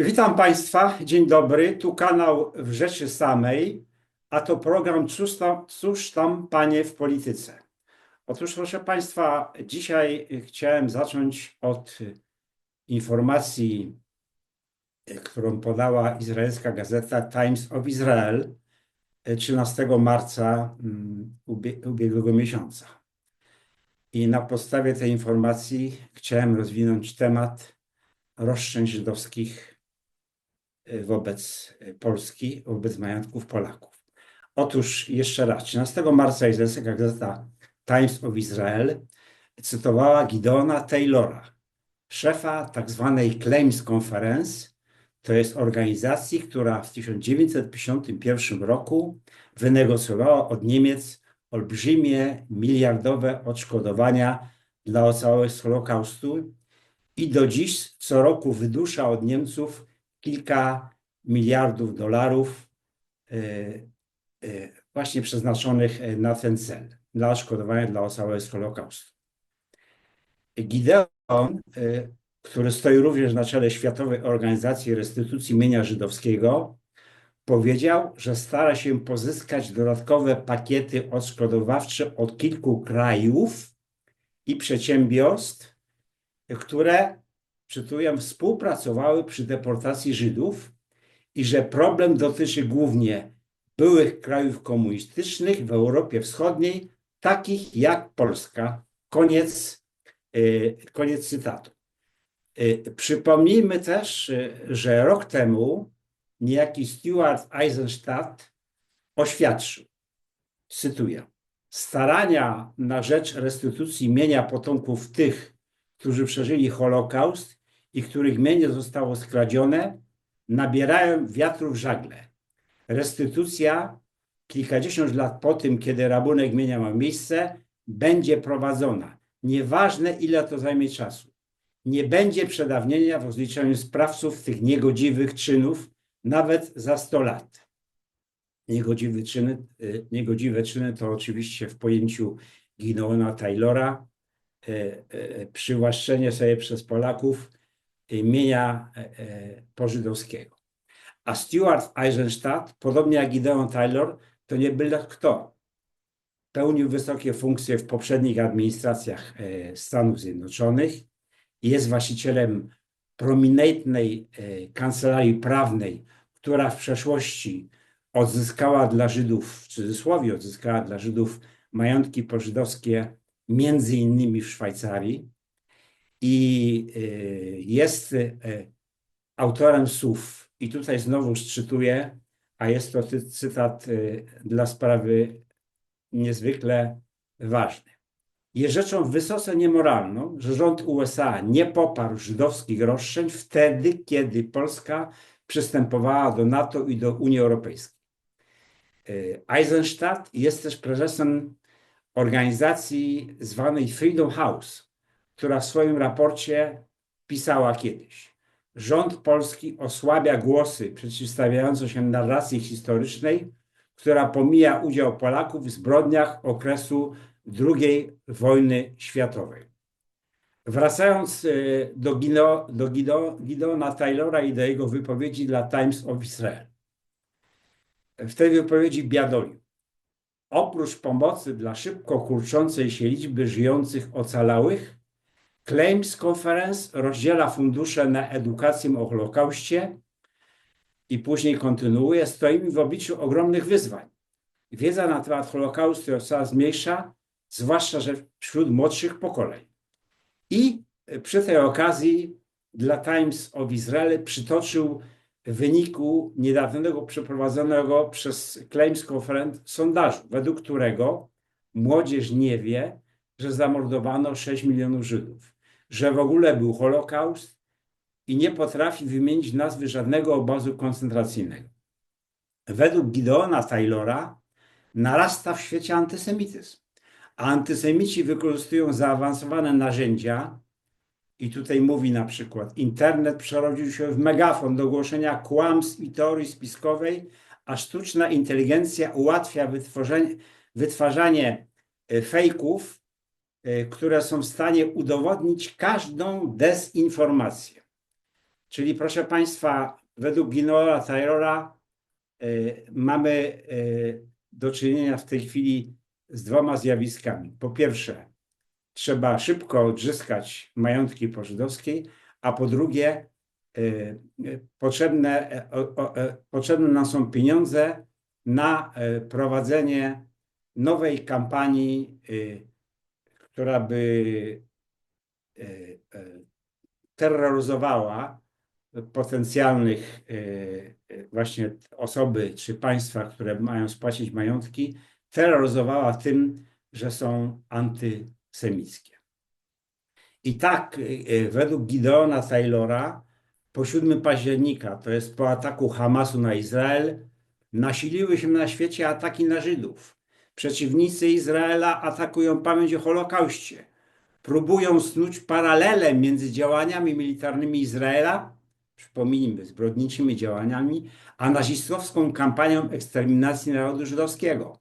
Witam Państwa, dzień dobry. Tu kanał w Rzeczy Samej, a to program Cóż tam, cóż tam Panie w polityce. Otóż, proszę Państwa, dzisiaj chciałem zacząć od informacji, którą podała izraelska gazeta Times of Israel 13 marca mm, ubie- ubiegłego miesiąca. I na podstawie tej informacji chciałem rozwinąć temat roszczeń żydowskich wobec Polski, wobec majątków Polaków. Otóż jeszcze raz, 13 marca izraelska gazeta Times of Israel cytowała Gideona Taylora, szefa tak zwanej Claims Conference, to jest organizacji, która w 1951 roku wynegocjowała od Niemiec olbrzymie, miliardowe odszkodowania dla ocalałych z Holokaustu i do dziś co roku wydusza od Niemców kilka miliardów dolarów e, e, właśnie przeznaczonych e, na ten cel, dla odszkodowania dla ocalałych z Holokaustu. Gideon, który stoi również na czele Światowej Organizacji Restytucji Mienia Żydowskiego, powiedział, że stara się pozyskać dodatkowe pakiety odszkodowawcze od kilku krajów i przedsiębiorstw, które, cytuję, współpracowały przy deportacji Żydów i że problem dotyczy głównie byłych krajów komunistycznych w Europie Wschodniej, takich jak Polska. Koniec, y, koniec cytatu. Y, Przypomnijmy też, y, że rok temu niejaki Stuart Eisenstadt oświadczył, cytuję, starania na rzecz restytucji mienia potomków tych, którzy przeżyli Holokaust i których mienie zostało skradzione, nabierają wiatru w żagle. Restytucja kilkadziesiąt lat po tym, kiedy rabunek mienia ma miejsce, będzie prowadzona. Nieważne, ile to zajmie czasu. Nie będzie przedawnienia w rozliczeniu sprawców tych niegodziwych czynów, nawet za 100 lat. Niegodziwe czyny, y, niegodziwe czyny to oczywiście w pojęciu Gideona Taylora y, y, przywłaszczenie sobie przez Polaków mienia pożydowskiego. A Stuart Eisenstadt, podobnie jak Gideon Taylor, to nie byle kto. Pełnił wysokie funkcje w poprzednich administracjach e, Stanów Zjednoczonych i jest właścicielem prominentnej e, kancelarii prawnej, która w przeszłości odzyskała dla Żydów, w cudzysłowie odzyskała dla Żydów majątki pożydowskie, między innymi w Szwajcarii i y, jest y, autorem słów. I tutaj znowu szczytuję, a jest to cytat y, dla sprawy niezwykle ważny. Jest rzeczą wysoce niemoralną, że rząd USA nie poparł żydowskich roszczeń wtedy, kiedy Polska przystępowała do NATO i do Unii Europejskiej. Eisenstadt jest też prezesem organizacji zwanej Freedom House, która w swoim raporcie pisała kiedyś. Rząd polski osłabia głosy przeciwstawiające się narracji historycznej, która pomija udział Polaków w zbrodniach okresu II wojny światowej. Wracając y, do, Gino, do Gido, Gideona Taylora i do jego wypowiedzi dla Times of Israel. W tej wypowiedzi biadolił. Oprócz pomocy dla szybko kurczącej się liczby żyjących ocalałych, Claims Conference rozdziela fundusze na edukację o Holokauście i później kontynuuje, stoimy w obliczu ogromnych wyzwań. Wiedza na temat Holokaustu jest coraz mniejsza, zwłaszcza że wśród młodszych pokoleń. I przy tej okazji dla Times of Israel przytoczył wyniku niedawnego przeprowadzonego przez Claims Conference sondażu, według którego młodzież nie wie, że zamordowano 6 milionów Żydów, że w ogóle był Holokaust i nie potrafi wymienić nazwy żadnego obozu koncentracyjnego. Według Gideona Taylora narasta w świecie antysemityzm, a antysemici wykorzystują zaawansowane narzędzia, i tutaj mówi na przykład, internet przerodził się w megafon do głoszenia kłamstw i teorii spiskowej, a sztuczna inteligencja ułatwia wytworzenie, wytwarzanie e, fejków, które są w stanie udowodnić każdą dezinformację. Czyli proszę Państwa, według Ginola Taylora y, mamy y, do czynienia w tej chwili z dwoma zjawiskami. Po pierwsze, trzeba szybko odzyskać majątki pożydowskiej, a po drugie, potrzebne, e, e, potrzebne nam są pieniądze na e, prowadzenie nowej kampanii, która by y, e, terroryzowała potencjalnych y, właśnie osoby czy państwa, które mają spłacić majątki, terroryzowała tym, że są antysemickie. I tak, według Gideona Taylora, po 7 października, to jest po ataku Hamasu na Izrael, nasiliły się na świecie ataki na Żydów. Przeciwnicy Izraela atakują pamięć o Holokauście. Próbują snuć paralele między działaniami militarnymi Izraela, przypomnijmy, zbrodniczymi działaniami, a nazistowską kampanią eksterminacji narodu żydowskiego.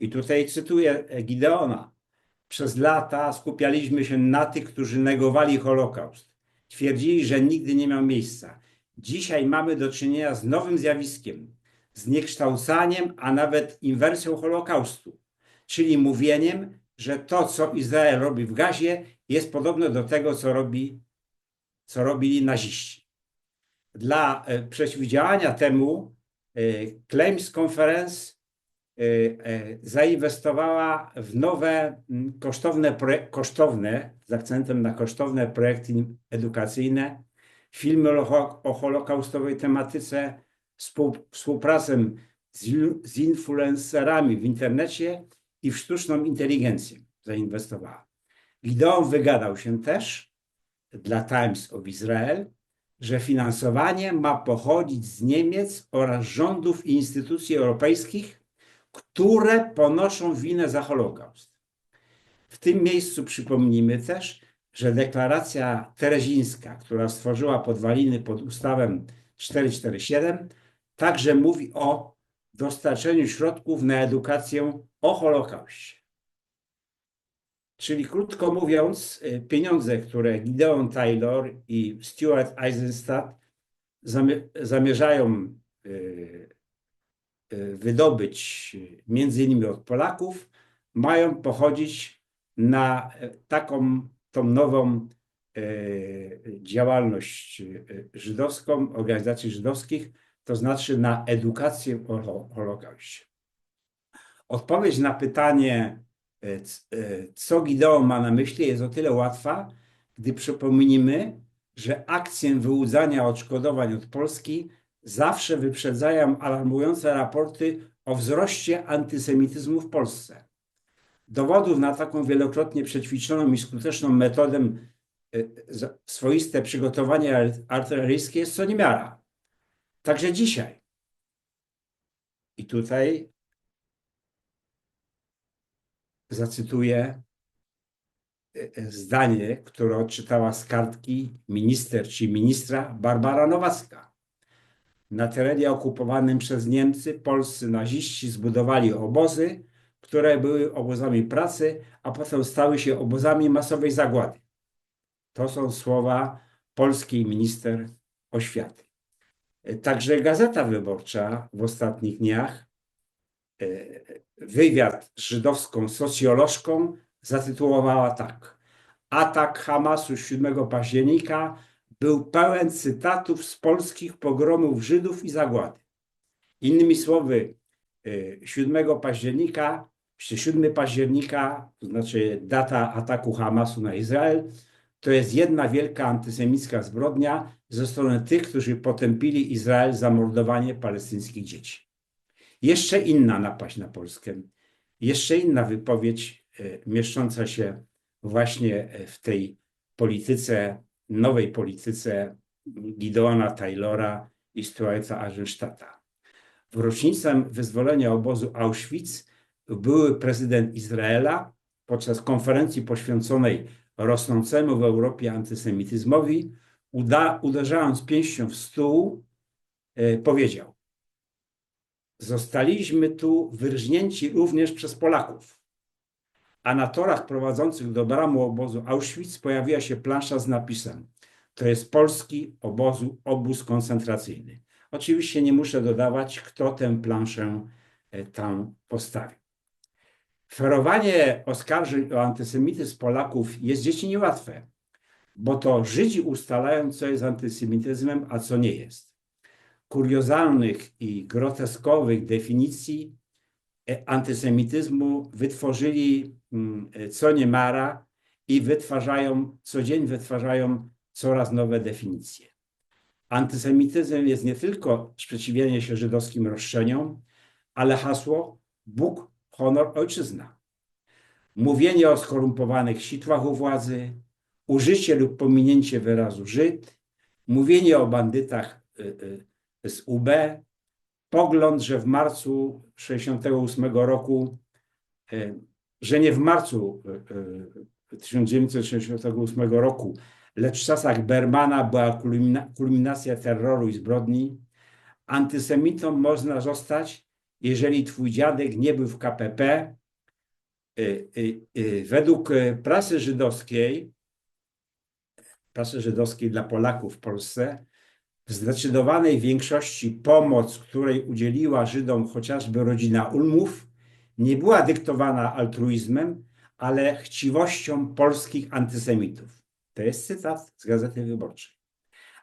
I tutaj cytuję Gideona. Przez lata skupialiśmy się na tych, którzy negowali Holokaust. Twierdzili, że nigdy nie miał miejsca. Dzisiaj mamy do czynienia z nowym zjawiskiem, zniekształcaniem, a nawet inwersją Holokaustu, czyli mówieniem, że to, co Izrael robi w Gazie, jest podobne do tego, co, robi, co robili naziści. Dla e, przeciwdziałania temu e, Claims Conference e, zainwestowała w nowe, kosztowne, kosztowne, z akcentem na kosztowne projekty edukacyjne, filmy o, ho- o holokaustowej tematyce, współpracę z, z influencerami w internecie i w sztuczną inteligencję zainwestowała. Gideon wygadał się też dla Times of Israel, że finansowanie ma pochodzić z Niemiec oraz rządów i instytucji europejskich, które ponoszą winę za Holokaust. W tym miejscu przypomnijmy też, że deklaracja terezińska, która stworzyła podwaliny pod ustawę 447, także mówi o dostarczeniu środków na edukację o Holokauście. Czyli krótko mówiąc, y, pieniądze, które Gideon Taylor i Stuart Eisenstadt zamie- zamierzają y, y, wydobyć między innymi od Polaków, mają pochodzić na taką tą nową działalność żydowską, organizacji żydowskich, to znaczy na edukację o Holo- Holokauście. Odpowiedź na pytanie, e, e, co Gideon ma na myśli, jest o tyle łatwa, gdy przypomnimy, że akcję wyłudzania odszkodowań od Polski zawsze wyprzedzają alarmujące raporty o wzroście antysemityzmu w Polsce. Dowodów na taką wielokrotnie przećwiczoną i skuteczną metodę e, swoiste przygotowanie ar- artyleryjskie jest co niemiara. Także dzisiaj. I tutaj zacytuję e, e, zdanie, które odczytała z kartki minister czy ministra Barbara Nowacka. Na terenie okupowanym przez Niemcy polscy naziści zbudowali obozy, które były obozami pracy, a potem stały się obozami masowej zagłady. To są słowa polskiej minister oświaty. E, Także Gazeta Wyborcza w ostatnich dniach e, wywiad z żydowską socjolożką zatytułowała tak. Atak Hamasu 7 października był pełen cytatów z polskich pogromów Żydów i zagłady. Innymi słowy, e, 7 października, czy 7 października, to znaczy data ataku Hamasu na Izrael, to jest jedna wielka antysemicka zbrodnia ze strony tych, którzy potępili Izrael zamordowanie palestyńskich dzieci. Jeszcze inna napaść na Polskę, jeszcze inna wypowiedź e, mieszcząca się właśnie e, w tej polityce, nowej polityce Gideona Taylora i Stuarta Eisenstadta. W rocznicę wyzwolenia obozu Auschwitz były prezydent Izraela podczas konferencji poświęconej rosnącemu w Europie antysemityzmowi, uda, uderzając pięścią w stół, e, powiedział: Zostaliśmy tu wyrżnięci również przez Polaków. A na torach prowadzących do bramu obozu Auschwitz pojawiła się plansza z napisem: to jest polski obozu, obóz koncentracyjny. Oczywiście nie muszę dodawać, kto tę planszę e, tam postawił. Ferowanie oskarżeń o antysemityzm Polaków jest dzieci niełatwe, bo to Żydzi ustalają, co jest antysemityzmem, a co nie jest. Kuriozalnych i groteskowych definicji e, antysemityzmu wytworzyli mm, e, co niemara i wytwarzają, codziennie wytwarzają coraz nowe definicje. Antysemityzm jest nie tylko sprzeciwienie się żydowskim roszczeniom, ale hasło Bóg, honor, ojczyzna. Mówienie o skorumpowanych sitwach u władzy, użycie lub pominięcie wyrazu Żyd, mówienie o bandytach y, y, z UB, pogląd, że w marcu 68 roku, y, że nie w marcu 1968 roku, lecz w czasach Bermana była kulmina, kulminacja terroru i zbrodni. Antysemitą można zostać, jeżeli twój dziadek nie był w KPP. Y, y, y, według prasy żydowskiej, prasy żydowskiej dla Polaków w Polsce, w zdecydowanej większości pomoc, której udzieliła Żydom chociażby rodzina Ulmów, nie była dyktowana altruizmem, ale chciwością polskich antysemitów. To jest cytat z Gazety Wyborczej.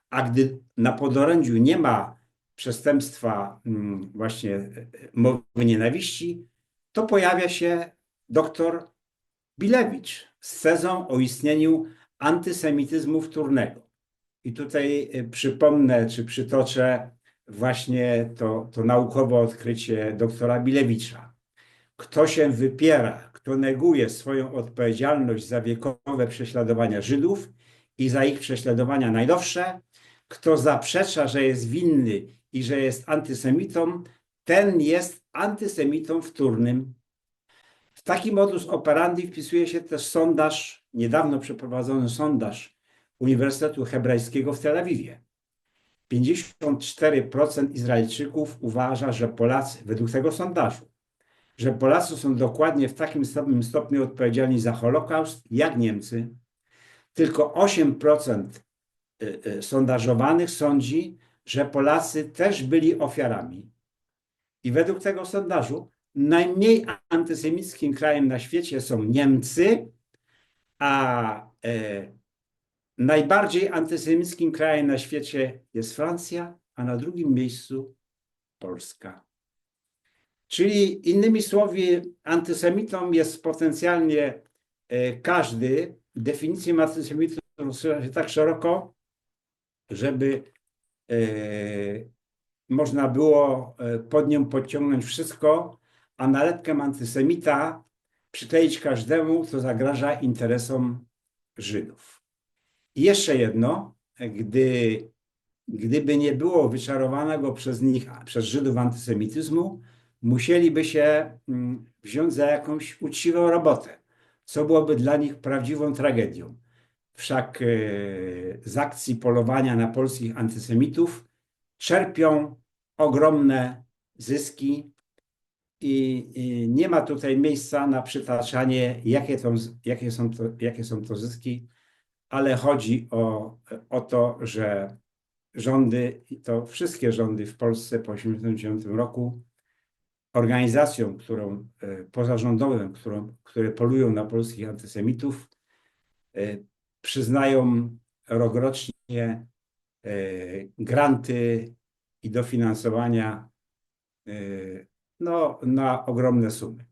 A gdy na podorędziu nie ma przestępstwa mm, właśnie e, mowy nienawiści, to pojawia się doktor Bilewicz z tezą o istnieniu antysemityzmu wtórnego. I tutaj e, przypomnę, czy przytoczę właśnie to, to naukowe odkrycie doktora Bilewicza. Kto się wypiera kto neguje swoją odpowiedzialność za wiekowe prześladowania Żydów i za ich prześladowania najnowsze, kto zaprzecza, że jest winny i że jest antysemitą, ten jest antysemitą wtórnym. W taki modus operandi wpisuje się też sondaż, niedawno przeprowadzony sondaż Uniwersytetu Hebrajskiego w Tel Awiwie. 54% Izraelczyków uważa, że Polacy, według tego sondażu, że Polacy są dokładnie w takim samym stopniu odpowiedzialni za Holokaust jak Niemcy. Tylko 8% y, y, sondażowanych sądzi, że Polacy też byli ofiarami. I według tego sondażu najmniej antysemickim krajem na świecie są Niemcy, a e, najbardziej antysemickim krajem na świecie jest Francja, a na drugim miejscu Polska. Czyli innymi słowy, antysemitą jest potencjalnie e, każdy. Definicję antysemityzmu rozszerza się tak szeroko, żeby można było e, pod nią podciągnąć wszystko, a nalepkę antysemita przykleić każdemu, kto zagraża interesom Żydów. I jeszcze jedno, gdy, gdyby nie było wyczarowanego przez nich, przez Żydów antysemityzmu, musieliby się mm, wziąć za jakąś uczciwą robotę, co byłoby dla nich prawdziwą tragedią. Wszak e, z akcji polowania na polskich antysemitów czerpią ogromne zyski i, nie ma tutaj miejsca na przytaczanie, jakie, to, jakie, są, to, jakie są to zyski, ale chodzi o, o to, że rządy, i to wszystkie rządy w Polsce po 1989 roku organizacją, którą e, pozarządową, którą, które polują na polskich antysemitów, e, przyznają rokrocznie e, granty i dofinansowania no, na ogromne sumy.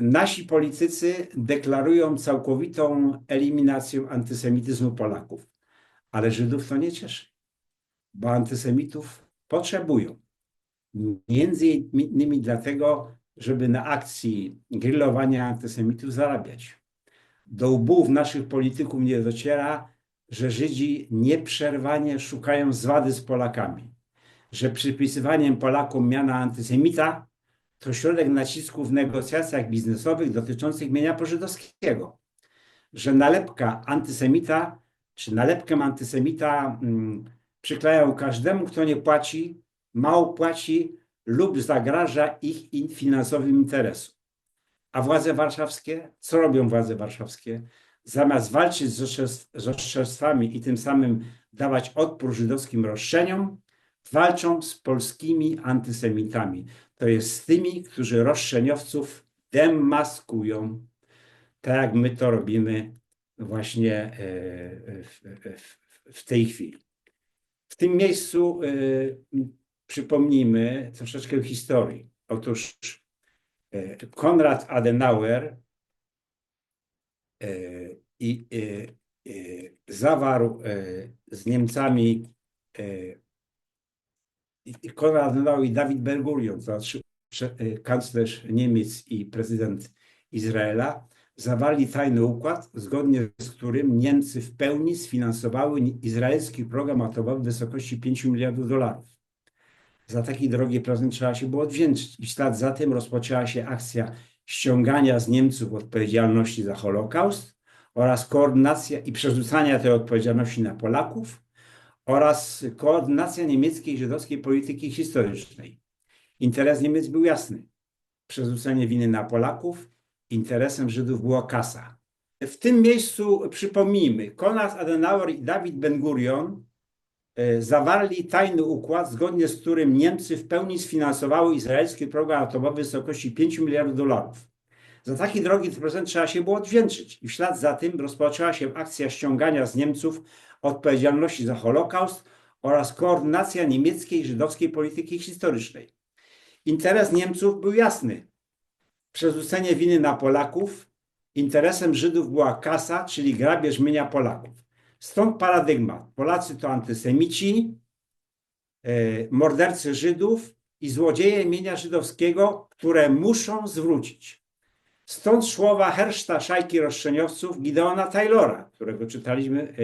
Nasi politycy deklarują całkowitą eliminację antysemityzmu Polaków, ale Żydów to nie cieszy, bo antysemitów potrzebują. Między innymi dlatego, żeby na akcji grillowania antysemitów zarabiać. Do łbów naszych polityków nie dociera, że Żydzi nieprzerwanie szukają zwady z Polakami, że przypisywaniem Polakom miana antysemita to środek nacisku w negocjacjach biznesowych dotyczących mienia pożydowskiego, że nalepka antysemita czy nalepkę antysemita hmm, przyklejają każdemu, kto nie płaci mało płaci lub zagraża ich finansowym interesom. A władze warszawskie, co robią władze warszawskie? zamiast walczyć z oszczerstwami i tym samym dawać odpór żydowskim roszczeniom, walczą z polskimi antysemitami. To jest z tymi, którzy roszczeniowców demaskują, tak jak my to robimy właśnie e, w, w, w tej chwili. W tym miejscu e, przypomnijmy troszeczkę historii. Otóż e, Konrad Adenauer e, i e, e, zawarł e, z Niemcami e, Konrad Adenauer i Dawid Ben Gurion, to prze- e, kanclerz Niemiec i prezydent Izraela, zawarli tajny układ, zgodnie z którym Niemcy w pełni sfinansowały izraelski program atomowy w wysokości 5 miliardów dolarów. Za taki drogi prezent trzeba się było odwdzięczyć. I w ślad za tym rozpoczęła się akcja ściągania z Niemców odpowiedzialności za Holokaust oraz koordynacja i przerzucania tej odpowiedzialności na Polaków oraz koordynacja niemieckiej żydowskiej polityki historycznej. Interes Niemiec był jasny. Przerzucenie winy na Polaków, interesem Żydów była kasa. W tym miejscu przypomnijmy, Konrad Adenauer i Dawid Ben-Gurion zawarli tajny układ, zgodnie z którym Niemcy w pełni sfinansowały izraelski program atomowy w wysokości 5 miliardów dolarów. Za taki drogi prezent trzeba się było odwdzięczyć i w ślad za tym rozpoczęła się akcja ściągania z Niemców odpowiedzialności za Holokaust oraz koordynacja niemieckiej i żydowskiej polityki historycznej. Interes Niemców był jasny. Przerzucenie winy na Polaków. Interesem Żydów była kasa, czyli grabież mienia Polaków. Stąd paradygmat. Polacy to antysemici, e, mordercy Żydów i złodzieje mienia żydowskiego, które muszą zwrócić. Stąd słowa herszta szajki roszczeniowców Gideona Taylora, którego czytaliśmy e,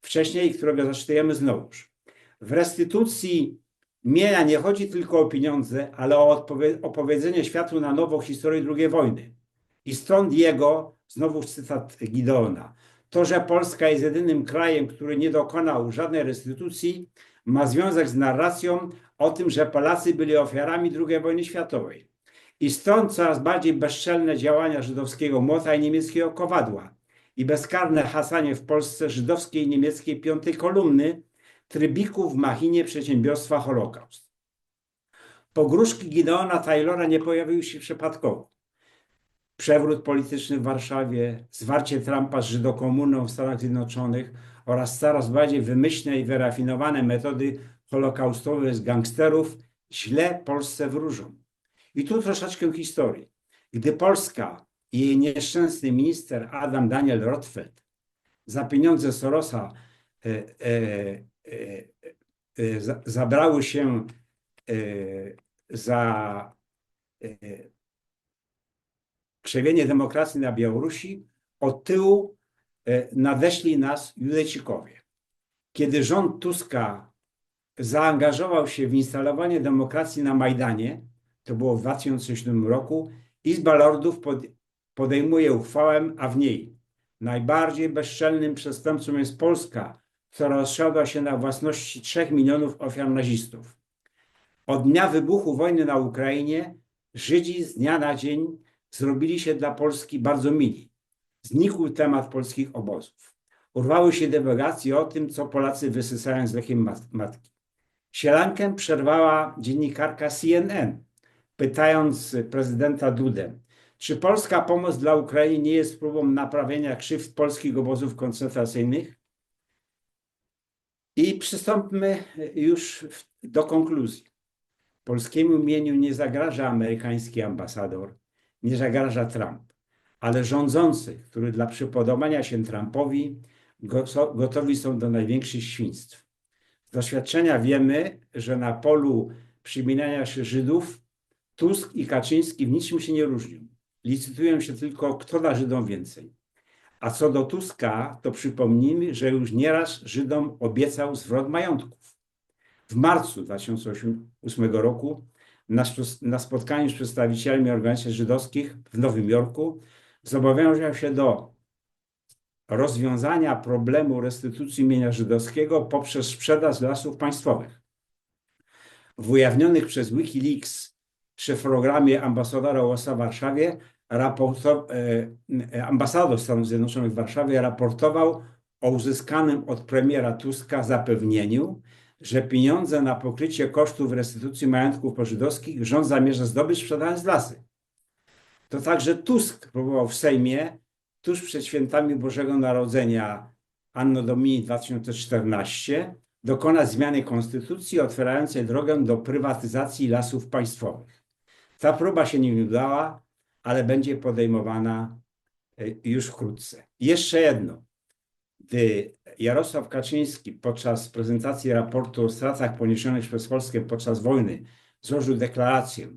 wcześniej i którego zaczytujemy znowuż. W restytucji mienia nie chodzi tylko o pieniądze, ale o opowiedzenie światu na nowo historii II wojny. I stąd jego, znowu cytat Gideona, to, że Polska jest jedynym krajem, który nie dokonał żadnej restytucji, ma związek z narracją o tym, że Polacy byli ofiarami II wojny światowej. I stąd coraz bardziej bezczelne działania żydowskiego młota i niemieckiego kowadła i bezkarne hasanie w Polsce żydowskiej i niemieckiej piątej kolumny trybików w machinie przedsiębiorstwa Holokaust. Pogróżki Gideona Taylora nie pojawiły się przypadkowo. Przewrót polityczny w Warszawie, zwarcie Trumpa z Żydokomuną w Stanach Zjednoczonych oraz coraz bardziej wymyślne i wyrafinowane metody holokaustowe z gangsterów źle Polsce wróżą. I tu troszeczkę historii. Gdy Polska i jej nieszczęsny minister Adam Daniel Rotfeld za pieniądze Sorosa e, e, e, e, za- zabrały się e, za e, krzewienie demokracji na Białorusi, od tyłu e, nadeszli nas Judejczykowie. Kiedy rząd Tuska zaangażował się w instalowanie demokracji na Majdanie, to było w 2007 roku, Izba Lordów pod, podejmuje uchwałę, a w niej najbardziej bezczelnym przestępcą jest Polska, która rozsiadła się na własności 3 milionów ofiar nazistów. Od dnia wybuchu wojny na Ukrainie Żydzi z dnia na dzień zrobili się dla Polski bardzo mili. Znikł temat polskich obozów. Urwały się dywagacje o tym, co Polacy wysysają z lekiem mat- matki. Sielankę przerwała dziennikarka CNN, pytając prezydenta Dudę, czy polska pomoc dla Ukrainy nie jest próbą naprawienia krzywd polskich obozów koncentracyjnych? I przystąpmy już do konkluzji. Polskiemu mieniu nie zagraża amerykański ambasador, nie zagraża Trump, ale rządzący, którzy dla przypodobania się Trumpowi gotowi są do największych świństw. Z doświadczenia wiemy, że na polu przyminania się Żydów Tusk i Kaczyński w niczym się nie różnią. Licytują się tylko, kto da Żydom więcej. A co do Tuska, to przypomnijmy, że już nieraz Żydom obiecał zwrot majątków. W marcu 2008 roku na, na spotkaniu z przedstawicielami organizacji żydowskich w Nowym Jorku zobowiązał się do rozwiązania problemu restytucji mienia żydowskiego poprzez sprzedaż lasów państwowych. W ujawnionych przez Wikileaks szyfrogramie ambasadora USA w Warszawie raporto, e, ambasador Stanów Zjednoczonych w Warszawie raportował o uzyskanym od premiera Tuska zapewnieniu, że pieniądze na pokrycie kosztów restytucji majątków pożydowskich rząd zamierza zdobyć sprzedając lasy. To także Tusk próbował w Sejmie tuż przed świętami Bożego Narodzenia Anno Domini 2014 dokonać zmiany konstytucji otwierającej drogę do prywatyzacji lasów państwowych. Ta próba się nie udała, ale będzie podejmowana e, już wkrótce. Jeszcze jedno. Gdy Jarosław Kaczyński podczas prezentacji raportu o stratach poniesionych przez Polskę podczas wojny złożył deklarację,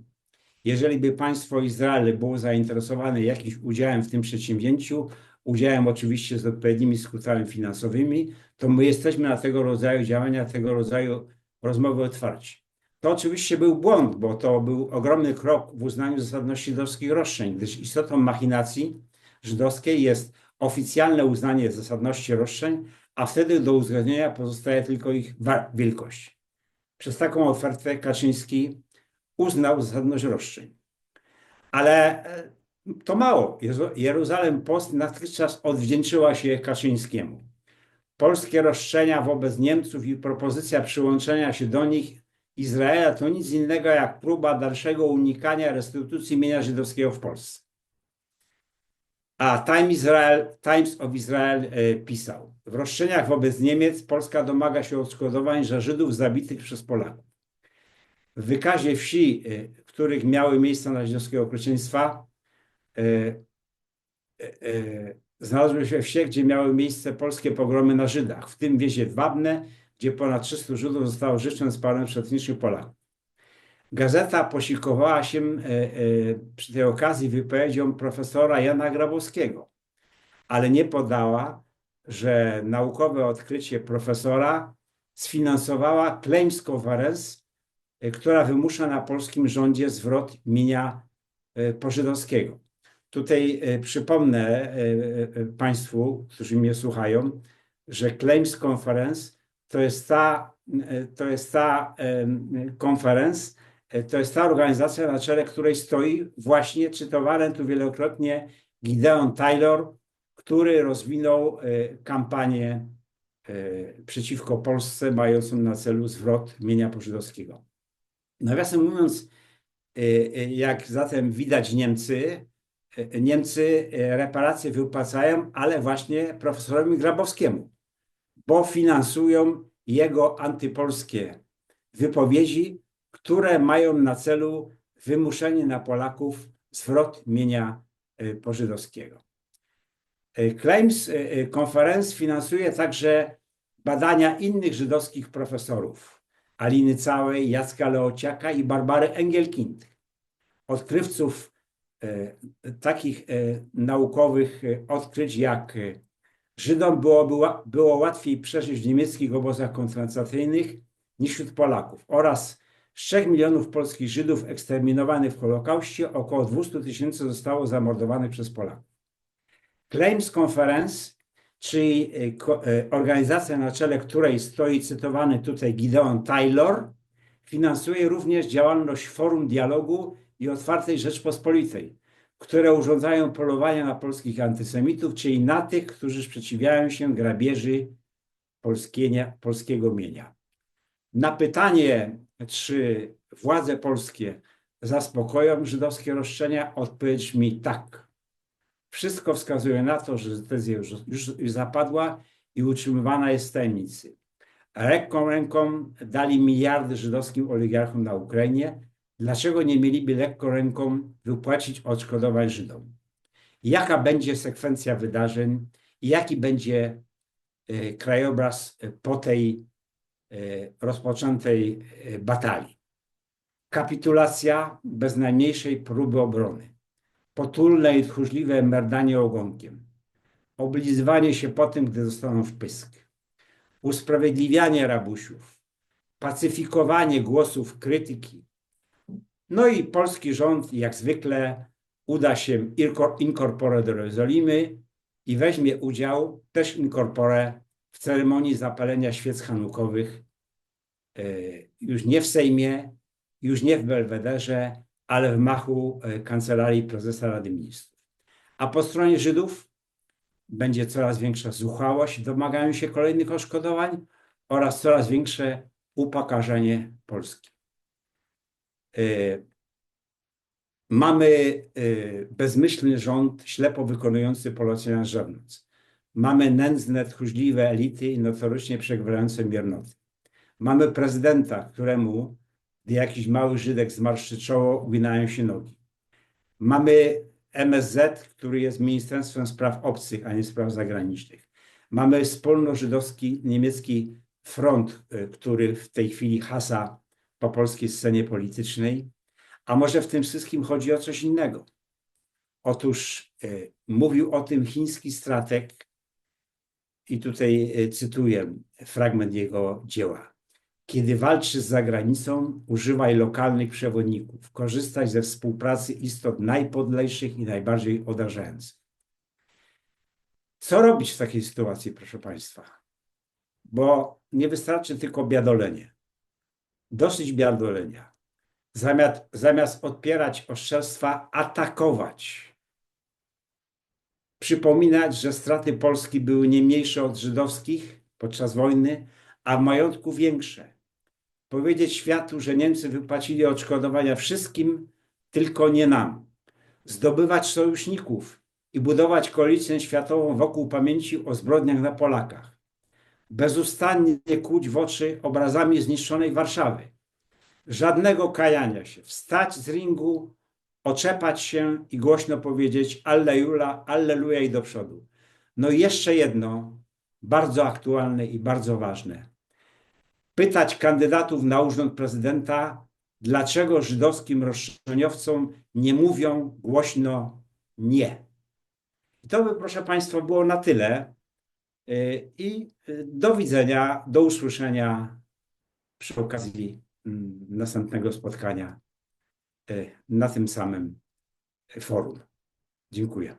jeżeli by państwo Izrael było zainteresowane jakimś udziałem w tym przedsięwzięciu, udziałem oczywiście z odpowiednimi skutkami finansowymi, to my jesteśmy na tego rodzaju działania, tego rodzaju rozmowy otwarci. To oczywiście był błąd, bo to był ogromny krok w uznaniu zasadności żydowskich roszczeń, gdyż istotą machinacji żydowskiej jest oficjalne uznanie zasadności roszczeń, a wtedy do uzgodnienia pozostaje tylko ich wielkość. Przez taką ofertę Kaczyński uznał zasadność roszczeń. Ale e, to mało. Jeruzalem Post natychmiast odwdzięczyła się Kaczyńskiemu. Polskie roszczenia wobec Niemców i propozycja przyłączenia się do nich Izraela to nic innego jak próba dalszego unikania restytucji mienia żydowskiego w Polsce. A Time Israel, Times of Israel e, pisał, w roszczeniach wobec Niemiec Polska domaga się odszkodowań za Żydów zabitych przez Polaków. W wykazie wsi, e, w których miały miejsce nazistowskie okrucieństwa, e, znalazły się wsie, gdzie miały miejsce polskie pogromy na Żydach, w tym wiezie Wabne, gdzie ponad 300 Żydów zostało życzeń spalonych przez etnicznych Polaków. Gazeta posikowała się e, e, przy tej okazji wypowiedzią profesora Jana Grabowskiego, ale nie podała, że naukowe odkrycie profesora sfinansowała Claims Conference, e, która wymusza na polskim rządzie zwrot mienia pożydowskiego. Tutaj przypomnę Państwu, którzy mnie słuchają, że Claims Conference to jest ta, to jest ta konferencja, to jest ta organizacja, na czele której stoi właśnie cytowany tu wielokrotnie Gideon Taylor, który rozwinął e, kampanię e, przeciwko Polsce, mającą na celu zwrot mienia pożydowskiego. Nawiasem mówiąc, e, jak zatem widać Niemcy, Niemcy reparacje wypłacają, ale właśnie profesorowi Grabowskiemu, bo finansują jego antypolskie wypowiedzi, które mają na celu wymuszenie na Polaków zwrot mienia e, pożydowskiego. E, Claims e, Conference finansuje także badania innych żydowskich profesorów, Aliny Całej, Jacka Leociaka i Barbary Engelkind, odkrywców takich naukowych odkryć jak Żydom było, było łatwiej przeżyć w niemieckich obozach koncentracyjnych niż wśród Polaków oraz z 3 milionów polskich Żydów eksterminowanych w Holokauście około 200 tysięcy zostało zamordowanych przez Polaków. Claims Conference, czyli e, e, organizacja na czele której stoi cytowany tutaj Gideon Taylor, finansuje również działalność Forum Dialogu i Otwartej Rzeczpospolitej, które urządzają polowania na polskich antysemitów, czyli na tych, którzy sprzeciwiają się grabieży polskiego mienia. Na pytanie, czy władze polskie zaspokoją żydowskie roszczenia, odpowiedź mi tak. Wszystko wskazuje na to, że decyzja już, już, zapadła i utrzymywana jest w tajemnicy. Lekką ręką dali miliardy żydowskim oligarchom na Ukrainie. Dlaczego nie mieliby lekką ręką wypłacić odszkodowań Żydom? Jaka będzie sekwencja wydarzeń i jaki będzie e, krajobraz e, po tej rozpoczętej e, batalii. Kapitulacja bez najmniejszej próby obrony. Potulne i tchórzliwe merdanie ogonkiem. Oblizywanie się po tym, gdy zostaną w pysk. Usprawiedliwianie rabusiów. Pacyfikowanie głosów krytyki. No i polski rząd, jak zwykle, uda się incorpore do Jerozolimy i weźmie udział też incorpore w ceremonii zapalenia świec hanukowych e, już nie w Sejmie, już nie w Belwederze, ale w machu e, Kancelarii Prezesa Rady Ministrów. A po stronie Żydów będzie coraz większa zuchwałość, domagają się kolejnych odszkodowań oraz coraz większe upokarzenie Polski. E, Mamy bezmyślny rząd, ślepo wykonujący polecenia z zewnątrz. Mamy nędzne, tchórzliwe elity i notorycznie przegrywające miernoty. Mamy prezydenta, któremu, gdy jakiś mały Żydek zmarszczy czoło, uginają się nogi. Mamy MSZ, który jest Ministerstwem Spraw Obcych, a nie Spraw Zagranicznych. Mamy wspólno-żydowski niemiecki front, y, który w tej chwili hasa po polskiej scenie politycznej. A może w tym wszystkim chodzi o coś innego? Otóż y, mówił o tym chiński strateg, i tutaj y, cytuję fragment jego dzieła. Kiedy walczysz z zagranicą, używaj lokalnych przewodników, korzystaj ze współpracy istot najpodlejszych i najbardziej odarzających. Co robić w takiej sytuacji, proszę Państwa? Bo nie wystarczy tylko biadolenie. Dosyć biadolenia. Zamiast, zamiast odpierać oszczerstwa, atakować. Przypominać, że straty Polski były nie mniejsze od żydowskich podczas wojny, a w majątku większe. Powiedzieć światu, że Niemcy wypłacili odszkodowania wszystkim, tylko nie nam. Zdobywać sojuszników i budować koalicję światową wokół pamięci o zbrodniach na Polakach. Bezustannie kłuć w oczy obrazami zniszczonej Warszawy. Żadnego kajania się. Wstać z ringu, oczepać się i głośno powiedzieć Alleluja, Alleluja i do przodu. No i jeszcze jedno, bardzo aktualne i bardzo ważne. Pytać kandydatów na urząd prezydenta, dlaczego żydowskim roszczeniowcom nie mówią głośno nie. I to by, proszę Państwa, było na tyle. Y, I y, do widzenia, do usłyszenia przy okazji mm, następnego spotkania na tym samym forum. Dziękuję.